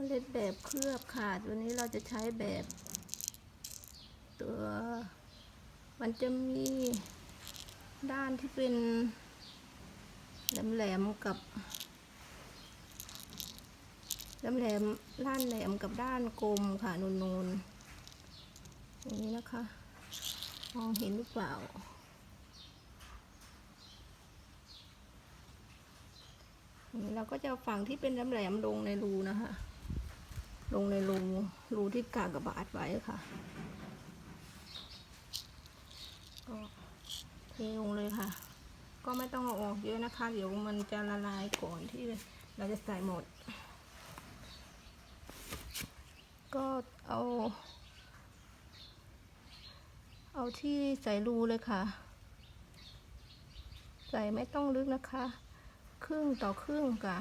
เมล็ดแบบเคลือบค่ะตัวนี้เราจะใช้แบบ ตัวมันจะมีด้านที่เป็นแหลมๆกับแหลมๆด้านแหลมกับด้านกลมค่ะนูนๆอย่างนี้นะคะ มองเห็นหรือเปล่านี่เราก็จะฝั่งที่เป็นแหลมๆลงในรูนะคะ ลงในรูรูที่กากบาทไว้ค่ะก็เทลงเลยค่ะ ก็ไม่ต้องเอาออกเยอะนะคะ เดี๋ยวมันจะละลายก่อนที่เราจะใส่หมด ก็เอา เอาที่ใส่รูเลยค่ะ ใส่ไม่ต้องลึกนะคะ ครึ่งต่อครึ่งค่ะ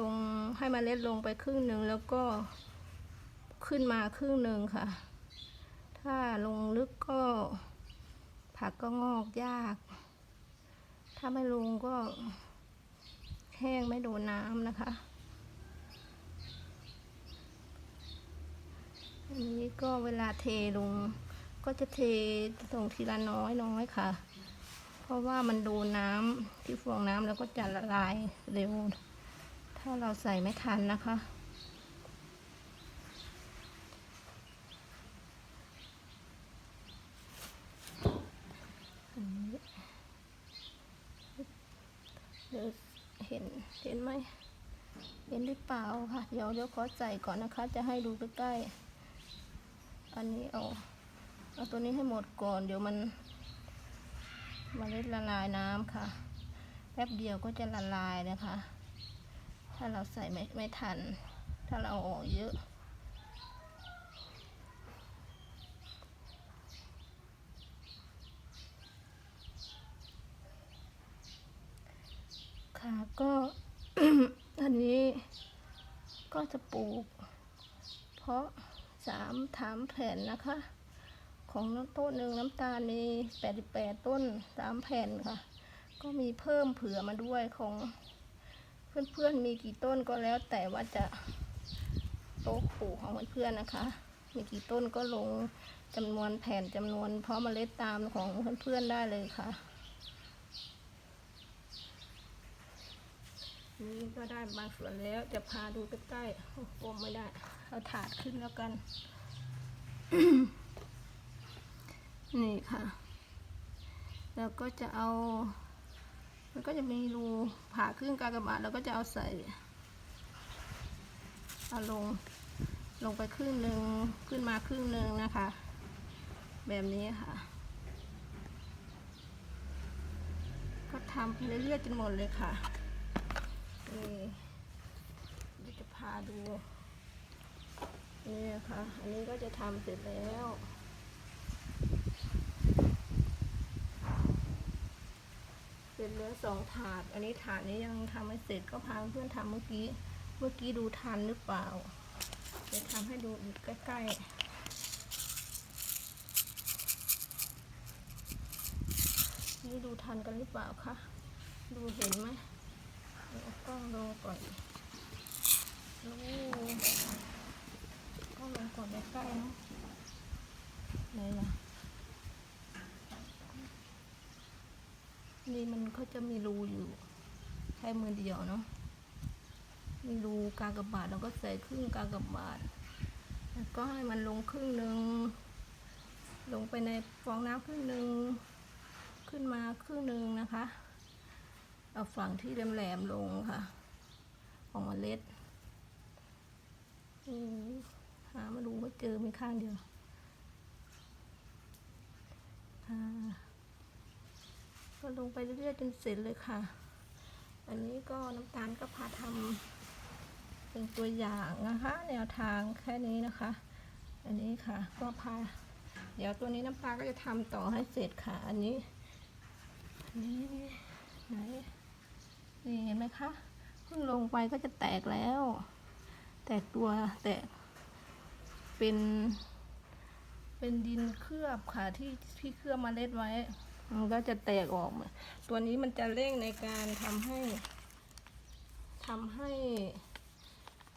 ลงให้มเมล็ดลงไปครึ่งหนึ่งแล้วก็ขึ้นมาครึ่งหนึ่งค่ะ ถ้าลงลึกก็ผักก็งอกยาก ถ้าไม่ลงก็แห้งไม่โดนน้ำนะคะ อันนี้ก็เวลาเทลงก็จะเทลงทีละน้อยน้อยค่ะ เพราะว่ามันโดนน้ำที่ฟองน้ำแล้วก็จะละลายเร็ว ถ้าเราใส่ไม่ทันนะคะเดี๋ยวเห็น เห็นไหม เห็นหรือเปล่าค่ะ เดี๋ยวเดี๋ยวขอใส่ก่อนนะคะ จะให้ดูใกล้ๆ อันนี้เอา เอาตัวนี้ให้หมดก่อน เดี๋ยวมันเมล็ดละลายน้ำค่ะ แป๊บเดียวก็จะละลายนะคะาเราใส่ไม่ไม่ทัน ถ้าเราเออกเยอะ ค่ะก็อันนี้ก็จะปลูก เพราะสามถามแผ่นนะคะ ของน้ำต้นหนึ่งน้ำตาลมีแปดแปดต้นสามแผ่นค่ะ ก็มีเพิ่มเผื่อมาด้วยของ เพื่อนๆมีกี่ต้นก็แล้ว แต่ว่าจะโต๊ะปลูกของเพื่อนๆนะคะ มีกี่ต้นก็ลงจำนวนแผ่นจำนวนเพราะเมล็ดตามของเพื่อนๆได้เลยค่ะ นี่ก็ได้บางส่วนแล้วจะพาดูใกล้ๆโอ้โหไม่ได้ เอาถาดขึ้นแล้วกัน นี่ค่ะ แล้วก็จะเอา มันก็จะมีรูผ่าครึ่งกากบาทแล้วก็จะเอาใส่เอาลงลงไปครึ่งหนึ่งขึ้นมาครึ่งหนึ่งนะคะ แบบนี้ค่ะ ก็ทำไปเรื่อยๆจนหมดเลยค่ะนี่เดี๋ยวจะพาดูนี่นะคะอันนี้ก็จะทำเสร็จแล้ว เส ร็จแล้วสองถาด อันนี้ถาดนี้ยังทำไม่เสร็จก็พาเพื่อนทำเมื่อกี้ เมื่อกี้ดูทันหรือเปล่าเดี๋ยวทำให้ดูอีกใกล้ๆ นี่ดูทันกันหรือเปล่าคะ ดูเห็นไหมกล้องลงก่อนโอ้กล้องลงก่อนใกล้ๆนาะไหนล่ะ นี่มันก็จะมีรูอยู่แค่มือเดียวเนาะมีรูกากบาทเราก็ใส่ครึ่งกากบาทแล้วก็ให้มันลงครึ่งหนึ่งลงไปในฟองน้ำครึ่งหนึ่งขึ้นมาครึ่งหนึ่งนะคะเอาฝั่งที่แหลมๆลงค่ะ ของเมล็ดหามาดูก็เจอมีข้างเดียวอ่า ก็ลงไปเรื่อยๆจนเสร็จเลยค่ะ อันนี้ก็น้ำตาลก็พาทำเป็นตัวอย่างนะคะ แนวทางแค่นี้นะคะ อันนี้ค่ะก็พา เดี๋ยวตัวนี้น้ำปลาก็จะทำต่อให้เสร็จค่ะ อันนี้อันนี้ไหนนี่เห็นไหมคะเพิ่งลงไปก็จะแตกแล้ว แตกตัวแตกเป็นเป็นดินเคลือบค่ะที่ที่เคลือบเมาเล็ดไว้ มันก็จะแตกออกมาตัวนี้มันจะเร่งในการทำให้ทำให้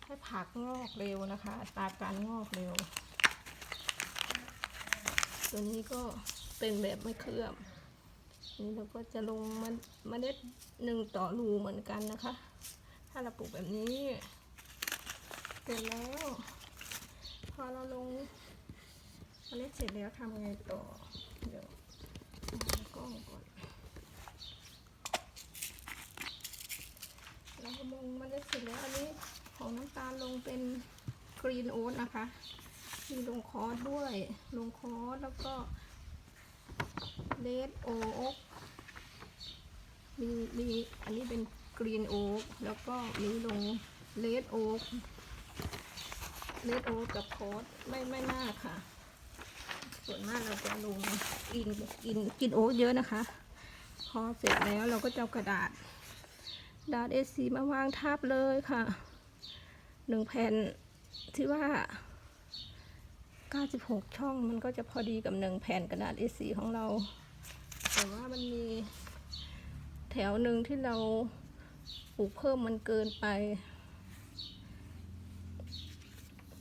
ให้ผักงอกเร็วนะคะตาการงอกเร็ว ตัวนี้ก็เป็นแบบไม่เคลือบนี่เราก็จะลงมันเมล็ดหนึ่งต่อรูเหมือนกันนะคะ ถ้าเราปลูกแบบนี้เสร็จแล้ว พอเราลงเมล็ดเสร็จแล้วทำไงต่อเดี๋ยว กล้องก่อน เราลงเมล็ดเสร็จแล้วอันนี้ของน้ำตาลลงเป็นกรีนโอ๊ตนะคะ มีลงคอร์สด้วย ลงคอร์สแล้วก็เลดโอ๊กมีมีอันนี้เป็นกรีนโอ๊กแล้วก็มีลงเลดโอ๊กเลดโอ๊กกับคอร์สไม่ไม่มากค่ะ ส่วนมากเราจะลงกินกินกินโอ๊กเยอะนะคะ พอเสร็จแล้วเราก็จะเอากระดาษดาษ A4 มาวางทับเลยค่ะหนึ่งแผ่นที่ว่า 96 ช่องมันก็จะพอดีกับหนึ่งแผ่นกระดาษ A4 ของเรา แต่ว่ามันมีแถวหนึ่งที่เราปลูกเพิ่มมันเกินไป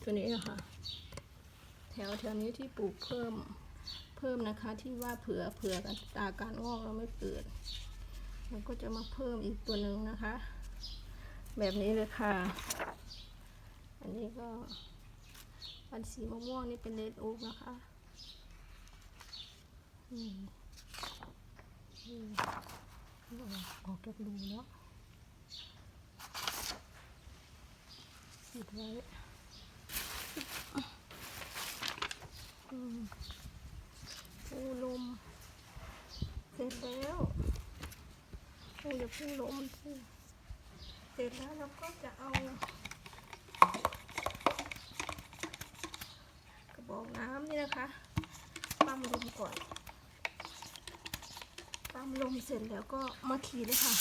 ตัวนี้นะคะ ถวแถวนี้ที่ปลูกเพิ่มเพิ่มนะคะที่ว่าเผื่อเผื่อกันตาการงอกเราไม่เกิดเราก็จะมาเพิ่มอีกตัวหนึ่งนะคะ แบบนี้เลยค่ะ อันนี้ก็ปันสีมะม่วงนี่เป็นเลดโอ๊กนะคะอืมอืมออกจากรูแล้วปิดไว้ ปูลม เสร็จแล้วโอ้ยอย่าเพิ่งล้มสิเสร็จแล้วเราก็จะเอากระบอกน้ำนี่นะคะปั๊มลมก่อนปั๊มลมเสร็จแล้วก็มาขีดเลยค่ะ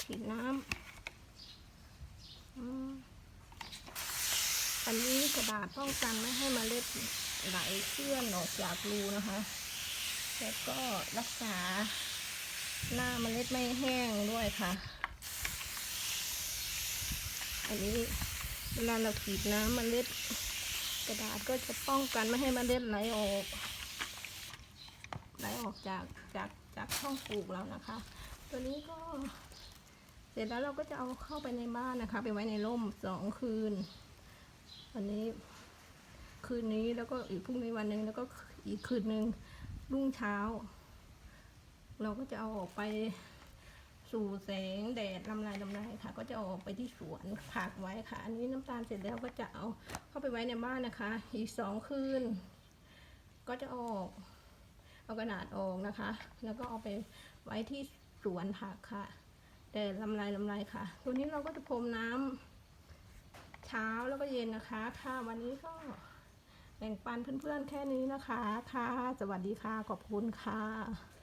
ขีดน้ำอืมอันนี้ กระดาษป้องกันไม่ให้เมล็ดไหลเคลื่อนออกจากรูนะคะ แล้วก็รักษาหน้าเมล็ดไม่แห้งด้วยค่ะ อันนี้เวลาเราขีดน้ำเมล็ดกระดาษก็จะป้องกันไม่ให้เมล็ดไหลออกไหลออกจากจากจากช่องปลูกเรานะคะ ตัวนี้ก็ เสร็จแล้วเราก็จะเอาเข้าไปในบ้านนะคะ ไปไว้ในร่มสองคืน วันนี้คืนนี้แล้วก็อีกพรุ่งนี้วันหนึ่งแล้วก็อีกคืนหนึ่งรุ่งเช้า เราก็จะเอาออกไปสู่แสงแดดลำลายลำลายค่ะ ก็จะออกไปที่สวนผักไว้ค่ะ อันนี้น้ำตาลเสร็จแล้วก็จะเอาเข้าไปไว้ในบ้านนะคะ อีกสองคืนก็จะออกเอากระดาษออกนะคะ แล้วก็เอาไปไว้ที่สวนผักค่ะแต่ลำลายลำลายค่ะ ตัวนี้เราก็จะพรมน้ำ เช้าแล้วก็เย็นนะคะ ค่ะวันนี้ก็แบ่งปันเพื่อนๆแค่นี้นะคะ ค่ะ สวัสดีค่ะ ขอบคุณค่ะ